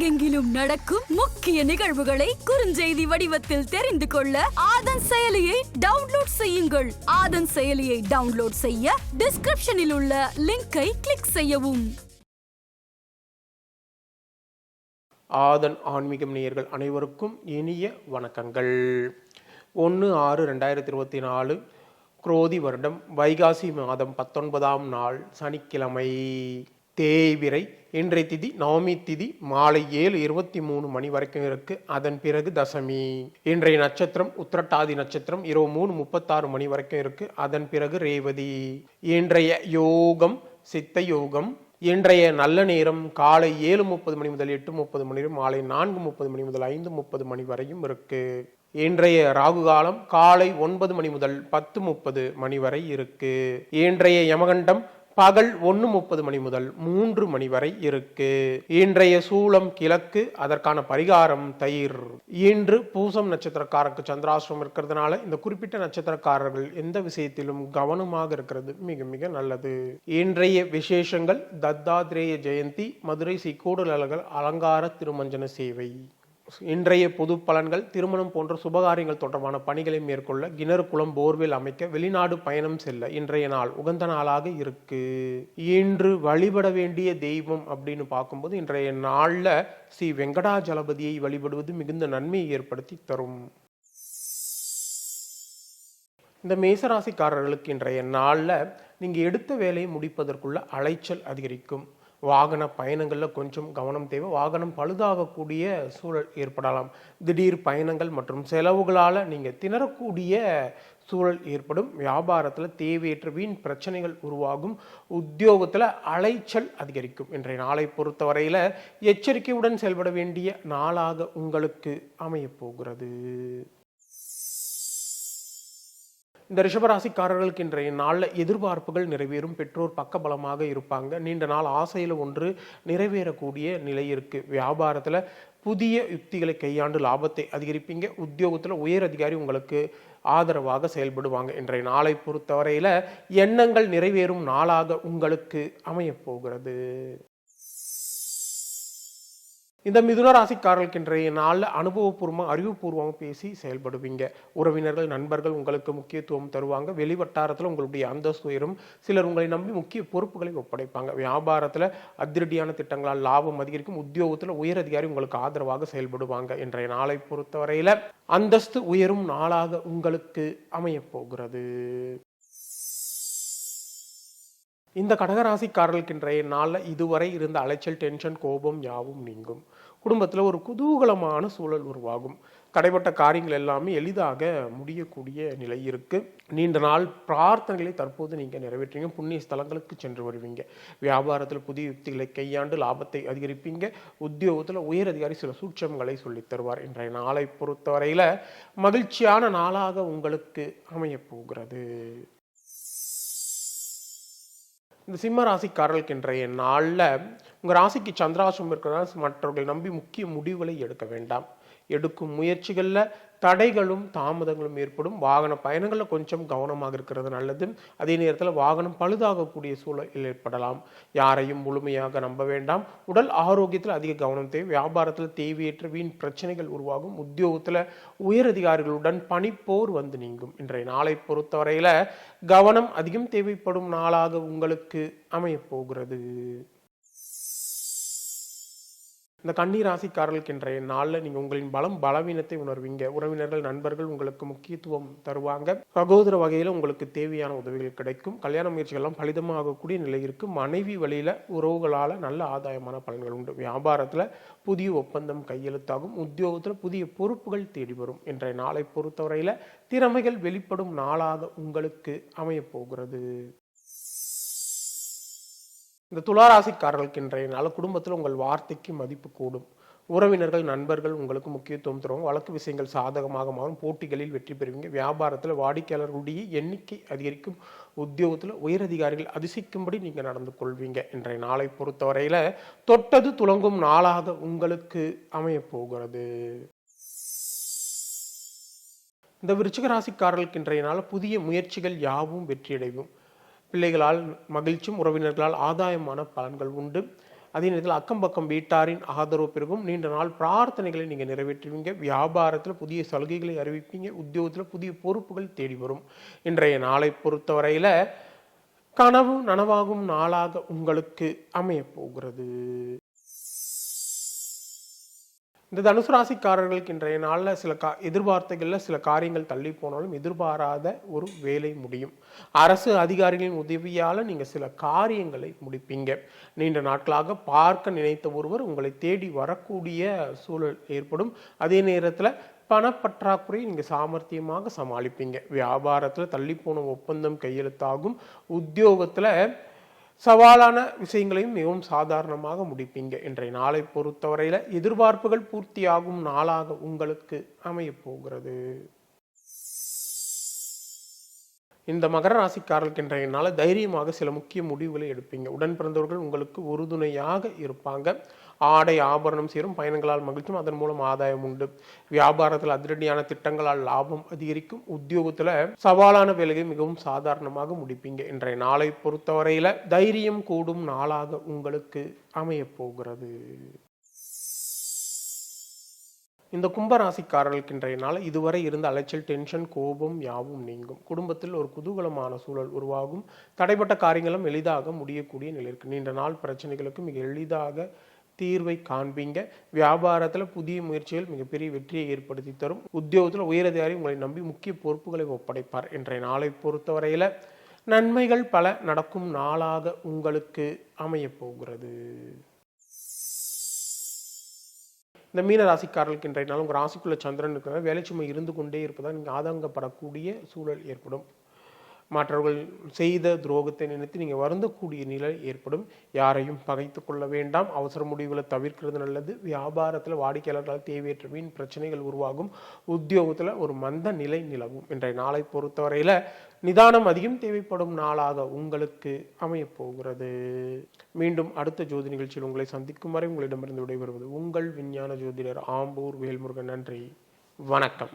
உலகெங்கிலும் நடக்கும் முக்கிய நிகழ்வுகளை குறுஞ்செய்தி வடிவத்தில் தெரிந்து கொள்ள ஆதன் செயலியை டவுன்லோட் செய்யுங்கள். ஆதன் செயலியை டவுன்லோட் செய்ய டிஸ்கிரிப்ஷனில் உள்ள லிங்கை கிளிக் செய்யவும். ஆதன் ஆன்மீகம் நேயர்கள் அனைவருக்கும் இனிய வணக்கங்கள். ஒன்று ஆறு ரெண்டாயிரத்தி இருபத்தி நாலு குரோதி வருடம் வைகாசி மாதம் பத்தொன்பதாம் நாள் சனிக்கிழமை. தேவிரை இன்றைய திதி நவமி திதி மாலை ஏழு இருபத்தி மூணு மணி வரைக்கும் இருக்கு. அதன் பிறகு தசமி. இன்றைய நட்சத்திரம் உத்திரட்டாதி நட்சத்திரம் இரவு மூணு முப்பத்தாறு மணி வரைக்கும் இருக்கு. அதன் பிறகு ரேவதி. இன்றைய யோகம் சித்த யோகம் இன்றைய நல்ல நேரம் காலை ஏழு முப்பது மணி முதல் எட்டு முப்பது மணி வரை மாலை நான்கு முப்பது மணி முதல் ஐந்து முப்பது மணி வரையும் இருக்கு. இன்றைய ராகு காலம் காலை ஒன்பது மணி முதல் பத்து முப்பது மணி வரை இருக்கு. இன்றைய யமகண்டம் பகல் ஒன்று முப்பது மணி முதல் மூன்று மணி வரை இருக்கு. இன்றைய சூலம் கிழக்கு அதற்கான பரிகாரம் தயிர். இன்று பூசம் நட்சத்திரக்காரருக்கு சந்திராசிரம் இருக்கிறதுனால இந்த குறிப்பிட்ட நட்சத்திரக்காரர்கள் எந்த விஷயத்திலும் கவனமாக இருக்கிறது மிக மிக நல்லது. இன்றைய விசேஷங்கள் தத்தாத்ரேய ஜெயந்தி மதுரை ஸ்ரீ அலங்கார திருமஞ்சன சேவை. இன்றைய பொது பலன்கள் திருமணம் போன்ற சுபகாரியங்கள் தொடர்பான பணிகளை மேற்கொள்ள கிணறு குளம் போர்வெல் அமைக்க வெளிநாடு பயணம் செல்ல இன்றைய நாள் உகந்த நாளாக இருக்கு. இன்று வழிபட வேண்டிய தெய்வம் அப்படின்னு பார்க்கும்போது இன்றைய நாளில் ஸ்ரீ வெங்கடாஜலபதியை வழிபடுவது மிகுந்த நன்மையை ஏற்படுத்தி தரும். இந்த மேசராசிக்காரர்களுக்கு இன்றைய நாளில் நீங்கள் எடுத்த வேலையை முடிப்பதற்குள்ள அலைச்சல் அதிகரிக்கும். வாகன பயணங்களில் கொஞ்சம் கவனம் தேவை. வாகனம் பழுதாகக்கூடிய சூழல் ஏற்படலாம். திடீர் பயணங்கள் மற்றும் செலவுகளால் நீங்கள் திணறக்கூடிய சூழல் ஏற்படும். வியாபாரத்தில் தேவையற்ற வீண் பிரச்சனைகள் உருவாகும். உத்தியோகத்தில் அலைச்சல் அதிகரிக்கும். இன்றைய நாளை பொறுத்தவரையில் எச்சரிக்கையுடன் செயல்பட வேண்டிய நாளாக உங்களுக்கு அமையப் போகிறது. இந்த ரிஷபராசிக்காரர்களுக்கு இன்றைய நாளில் எதிர்பார்ப்புகள் நிறைவேறும் பெற்றோர் பக்கபலமாக இருப்பாங்க. நீண்ட நாள் ஆசையில் ஒன்று நிறைவேறக்கூடிய நிலை இருக்குது வியாபாரத்தில் புதிய யுக்திகளை கையாண்டு லாபத்தை அதிகரிப்பீங்க. உத்தியோகத்தில் உயர் அதிகாரி உங்களுக்கு ஆதரவாக செயல்படுவாங்க. இன்றைய நாளை பொறுத்தவரையில் எண்ணங்கள் நிறைவேறும் நாளாக உங்களுக்கு அமையப் போகிறது. இந்த மிதுன ராசிக்காரர்களுக்கு இன்றைய நாளில் அனுபவபூர்வமாக அறிவுபூர்வமாக பேசி செயல்படுவீங்க. உறவினர்கள் நண்பர்கள் உங்களுக்கு முக்கியத்துவம் தருவாங்க. வெளி வட்டாரத்தில் உங்களுடைய அந்தஸ்து உயரும். சிலர் உங்களை நம்பி முக்கிய பொறுப்புகளை ஒப்படைப்பாங்க. வியாபாரத்தில் அதிரடியான திட்டங்களால் லாபம் அதிகரிக்கும். உத்தியோகத்தில் உயர் அதிகாரி உங்களுக்கு ஆதரவாக செயல்படுவாங்க. இன்றைய நாளை பொறுத்தவரையில் அந்தஸ்து உயரும் நாளாக உங்களுக்கு அமையப் போகிறது இந்த கடகராசிக்காரர்களுக்கு இன்றைய நாளில் இதுவரை இருந்த அலைச்சல் டென்ஷன் கோபம் யாவும் நீங்கும். குடும்பத்தில் ஒரு குதூகலமான சூழல் உருவாகும். தடைப்பட்ட காரியங்கள் எல்லாமே எளிதாக முடியக்கூடிய நிலை இருக்குது நீண்ட நாள் பிரார்த்தனைகளை தற்போது நீங்கள் நிறைவேற்றுவீங்க. புண்ணிய ஸ்தலங்களுக்கு சென்று வருவீங்க. வியாபாரத்தில் புதிய யுக்திகளை கையாண்டு லாபத்தை அதிகரிப்பீங்க. உத்தியோகத்தில் உயர் அதிகாரி சில சூட்சங்களை சொல்லித் தருவார். இன்றைய நாளை பொறுத்தவரையில் மகிழ்ச்சியான நாளாக உங்களுக்கு அமையப் போகிறது. இந்த சிம்ம ராசிக்காரர்களுக்கு இன்றைய நாளில் உங்கள் ராசிக்கு சந்திராசம் இருக்கிறதா மற்றவர்களை நம்பி முக்கிய முடிவுகளை எடுக்க வேண்டாம். எடுக்கும் முயற்சிகளில் தடைகளும் தாமதங்களும் ஏற்படும். வாகன பயணங்களில் கொஞ்சம் கவனமாக இருக்கிறது நல்லது. அதே நேரத்தில் வாகனம் பழுதாகக்கூடிய சூழல் ஏற்படலாம். யாரையும் முழுமையாக நம்ப வேண்டாம். உடல் ஆரோக்கியத்தில் அதிக கவனம் தேவை. வியாபாரத்தில் தேவையற்ற வீண் பிரச்சனைகள் உருவாகும். உத்தியோகத்தில் உயர் அதிகாரிகளுடன் பணிப்போர் வந்து நீங்கும். இன்றைய நாளை பொறுத்தவரையில் கவனம் அதிகம் தேவைப்படும் நாளாக உங்களுக்கு அமையப் போகிறது. இந்த கன்னி ராசிக்காரர்களுக்கு இன்றைய நாளில் நீங்கள் உங்களின் பலம் பலவீனத்தை உணர்வீங்க. உறவினர்கள் நண்பர்கள் உங்களுக்கு முக்கியத்துவம் தருவாங்க. சகோதர வகையில் உங்களுக்கு தேவையான உதவிகள் கிடைக்கும். கல்யாண முயற்சிகள்லாம் பலிதமாகக்கூடிய நிலை இருக்கு மனைவி வழியில் உறவுகளால் நல்ல ஆதாயமான பலன்கள் உண்டு. வியாபாரத்தில் புதிய ஒப்பந்தம் கையெழுத்தாகும். உத்தியோகத்தில் புதிய பொறுப்புகள் தேடி வரும். இன்றைய நாளை பொறுத்தவரையில் திறமைகள் வெளிப்படும் நாளாக உங்களுக்கு அமையப் போகிறது. இந்த துளாராசிக்காரர்களுக்கு இன்றைய நாள் குடும்பத்தில் உங்கள் வார்த்தைக்கு மதிப்பு கூடும். உறவினர்கள் நண்பர்கள் உங்களுக்கு முக்கியத்துவம் தருவாங்க. வழக்கு விஷயங்கள் சாதகமாக மாறும். போட்டிகளில் வெற்றி பெறுவீங்க. வியாபாரத்தில் வாடிக்கையாளர்களுடைய எண்ணிக்கை அதிகரிக்கும். உத்தியோகத்தில் உயரதிகாரிகள் அதிசயிக்கும்படி நீங்கள் நடந்து கொள்வீங்க. இன்றைய நாளை பொறுத்தவரையில் தொட்டது துளங்கும் நாளாக உங்களுக்கு அமையப்போகிறது. இந்த விருச்சிக ராசிக்காரர்களுக்கு இன்றைய நாள் புதிய முயற்சிகள் யாவும் வெற்றியடைவும் பிள்ளைகளால் மகிழ்ச்சியும் உறவினர்களால் ஆதாயமான பலன்கள் உண்டு. அதே நேரத்தில் அக்கம் பக்கம் வீட்டாரின் ஆதரவு பெருகும். நீண்ட நாள் பிரார்த்தனைகளை நீங்கள் நிறைவேற்றுவீங்க. வியாபாரத்தில் புதிய சலுகைகளை அறிவிப்பீங்க. உத்தியோகத்தில் புதிய பொறுப்புகள் தேடி வரும். இன்றைய நாளை பொறுத்தவரையில் கனவு நனவாகும் நாளாக உங்களுக்கு அமையப் போகிறது. இந்த தனுசு ராசிக்காரர்களுக்கு இன்றைய நாளில் சில கா எதிர்பார்த்தைகளில் சில காரியங்கள் தள்ளி போனாலும் எதிர்பாராத ஒரு வேலை முடியும். அரசு அதிகாரிகளின் உதவியால் நீங்கள் சில காரியங்களை முடிப்பீங்க. நீண்ட நாட்களாக பார்க்க நினைத்த ஒருவர் உங்களை தேடி வரக்கூடிய சூழல் ஏற்படும். அதே நேரத்தில் பணப்பற்றாக்குறை நீங்கள் சாமர்த்தியமாக சமாளிப்பீங்க. வியாபாரத்தில் தள்ளி போன ஒப்பந்தம் கையெழுத்தாகும். உத்தியோகத்தில் சவாலான விஷயங்களையும் மிகவும் சாதாரணமாக முடிப்பீங்க. இன்றைய நாளை பொறுத்தவரையில் எதிர்பார்ப்புகள் பூர்த்தியாகும் நாளாக உங்களுக்கு அமையப் போகிறது. இந்த மகர ராசிக்காரர்களுக்கு இன்றைய தைரியமாக சில முக்கிய முடிவுகளை எடுப்பீங்க. உடன் பிறந்தவர்கள் உங்களுக்கு உறுதுணையாக இருப்பாங்க. ஆடை ஆபரணம் சேரும் பயணங்களால் மகிழ்ச்சும் அதன் மூலம் ஆதாயம் உண்டு. வியாபாரத்தில் அதிரடியான திட்டங்களால் லாபம் அதிகரிக்கும். உத்தியோகத்தில் சவாலான வேலையை மிகவும் சாதாரணமாக முடிப்பீங்க. இன்றைய நாளை பொறுத்தவரையில் தைரியம் கூடும் நாளாக உங்களுக்கு அமையப் போகிறது. இந்த கும்பராசிக்காரர்களுக்கு இன்றைய நாள் இதுவரை இருந்த அலைச்சல் டென்ஷன் கோபம் யாவும் நீங்கும். குடும்பத்தில் ஒரு குதூகலமான சூழல் உருவாகும். தடைப்பட்ட காரியங்களும் எளிதாக முடியக்கூடிய நிலை இருக்கு. நீண்ட நாள் பிரச்சனைகளுக்கு மிக எளிதாக தீர்வை காண்பீங்க. வியாபாரத்தில் புதிய முயற்சிகள் மிகப்பெரிய வெற்றியை ஏற்படுத்தி தரும். உத்தியோகத்தில் உயரதிகாரி உங்களை நம்பி முக்கிய பொறுப்புகளை ஒப்படைப்பார். இன்றைய நாளை பொறுத்தவரையில் நன்மைகள் பல நடக்கும் நாளாக உங்களுக்கு அமையப் போகிறது. இந்த மீன ராசிக்காரர்களுக்கு இன்றைய நாள் உங்கள் ராசிக்குள்ள சந்திரன் இருக்கிற வேலை சுமை இருந்து கொண்டே இருப்பதால் நீங்கள் ஆதங்கப்படக்கூடிய சூழல் ஏற்படும். மற்றவர்கள் செய்த துரோகத்தை நினைத்து நீங்கள் வருந்தக்கூடிய நிலை ஏற்படும். யாரையும் பகைத்து கொள்ள வேண்டாம். அவசர முடிவுகளை தவிர்க்கிறது நல்லது. வியாபாரத்தில் வாடிக்கையாளர்களால் தேவையற்ற வீண் பிரச்சனைகள் உருவாகும். உத்தியோகத்தில் ஒரு மந்த நிலை நிலவும். இன்றைய நாளை பொறுத்தவரையில் நிதானம் அதிகம் தேவைப்படும் நாளாக உங்களுக்கு அமையப்போகிறது. மீண்டும் அடுத்த ஜோதி நிகழ்ச்சியில் உங்களை சந்திக்கும் வரை உங்களிடமிருந்து விடைபெறுவது உங்கள் விஞ்ஞான ஜோதிடர் ஆம்பூர் வேல்முருகன். நன்றி. வணக்கம்.